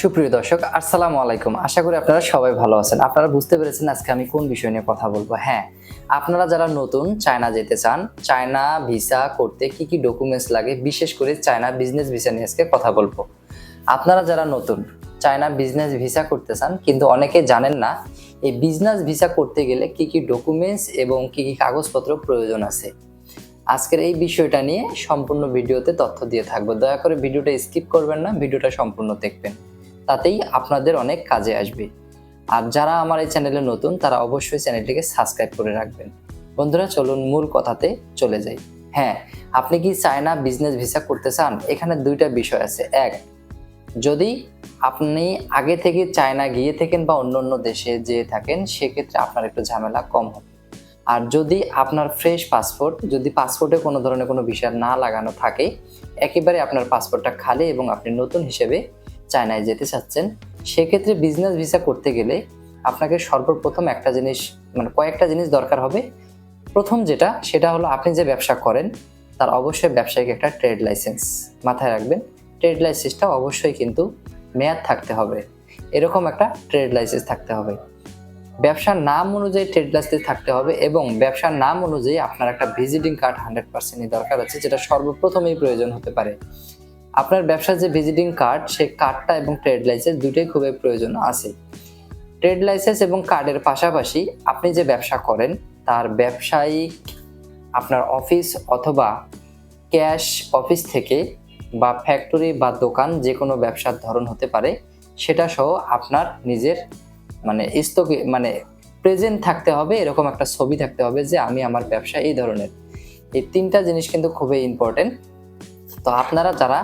সুপ্রিয় দর্শক, আসসালামু আলাইকুম। আশা করি আপনারা সবাই ভালো আছেন। আপনারা বুঝতে পেরেছেন আজকে আমি কোন বিষয় নিয়ে কথা বলব? হ্যাঁ আপনারা যারা নতুন চায়না যেতে চান, চায়না ভিসা করতে কি কি ডকুমেন্টস লাগে, বিশেষ করে চায়না বিজনেস ভিসা নিয়ে আজকে কথা বলব। আপনারা যারা নতুন চায়না বিজনেস ভিসা করতে চান, কিন্তু অনেকে জানেন না, এই বিজনেস ভিসা করতে গেলে কি কি ডকুমেন্টস এবং কি কি কাগজপত্র প্রয়োজন আছে। আজকের এই বিষয়টা নিয়ে সম্পূর্ণ ভিডিওতে তথ্য দিয়ে থাকব। দয়া করে ভিডিওটা স্কিপ করবেন না, ভিডিওটা সম্পূর্ণ দেখবেন। তাতেই আপনাদের অনেক কাজে আসবে। আর যারা আমার এই চ্যানেলে নতুন, তারা অবশ্যই চ্যানেলটিকে সাবস্ক্রাইব করে রাখবেন। বন্ধুরা, চলুন মূল কথাতে চলে যাই। হ্যাঁ আপনি কি চায়না বিজনেস ভিসা করতে চান? এখানে দুইটা বিষয় আছে। এক, যদি আপনি আগে থেকে চায়না গিয়ে থাকেন বা অন্য অন্য দেশে যেয়ে থাকেন, সেক্ষেত্রে আপনার একটু ঝামেলা কম হবে। আর যদি আপনার ফ্রেশ পাসপোর্ট, যদি পাসপোর্টে কোনো ধরনের কোনো বিষয় না লাগানো থাকে, একেবারে আপনার পাসপোর্টটা খালি এবং আপনি নতুন হিসেবে চায়নায় যেতে চাচ্ছেন, সেক্ষেত্রে বিজনেস ভিসা করতে গেলে আপনাকে সর্বপ্রথম একটা জিনিস মানে কয়েকটা জিনিস দরকার হবে। প্রথম যেটা, সেটা হলো আপনি যে ব্যবসা করেন, তার অবশ্যই ব্যবসায়িক একটা ট্রেড লাইসেন্স মাথায় রাখবেন। ট্রেড লাইসেন্সটা অবশ্যই কিন্তু মেয়াদ থাকতে হবে। এরকম একটা ট্রেড লাইসেন্স থাকতে হবে। ব্যবসার নাম অনুযায়ী ট্রেড লাইসেন্স থাকতে হবে এবং ব্যবসার নাম অনুযায়ী আপনার একটা ভিজিটিং কার্ড হান্ড্রেড পার্সেন্টই দরকার আছে, যেটা সর্বপ্রথমেই প্রয়োজন হতে পারে। আপনার ব্যবসার যে ভিজিটিং কার্ড সেই কার্ডটা এবং ট্রেড লাইসেন্স দুটোই খুবই প্রয়োজন আছে। ট্রেড লাইসেন্স এবং কার্ডের পাশাপাশি আপনি যে ব্যবসা করেন, তার ব্যবসায়িক আপনার অফিস অথবা ক্যাশ অফিস থেকে বা ফ্যাক্টরি বা দোকান যে কোনো ব্যবসার ধরন হতে পারে, সেটা সহ আপনার নিজের মানে স্থগি মানে প্রেজেন্ট থাকতে হবে, এরকম একটা ছবি থাকতে হবে যে আমি আমার ব্যবসা এই ধরনের। এই তিনটা জিনিস কিন্তু খুবই ইম্পর্টেন্ট তো আপনারা যারা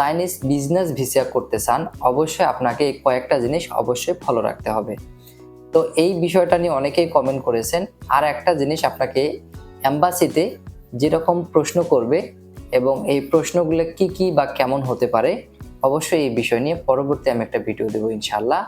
চাইনিজ বিজনেস ভিসা করতে চান, অবশ্যই আপনাকে কয়েকটা জিনিস অবশ্যই ফলো রাখতে হবে। তো এই বিষয়টা নিয়ে অনেকেই কমেন্ট করেছেন। আর একটা জিনিস আপনাকে অ্যাম্বাসিতে যেরকম প্রশ্ন করবে এবং এই প্রশ্নগুলো কি কি বা কেমন হতে পারে, অবশ্যই এই বিষয় নিয়ে পরবর্তী আমি একটা ভিডিও দেবো ইনশাল্লাহ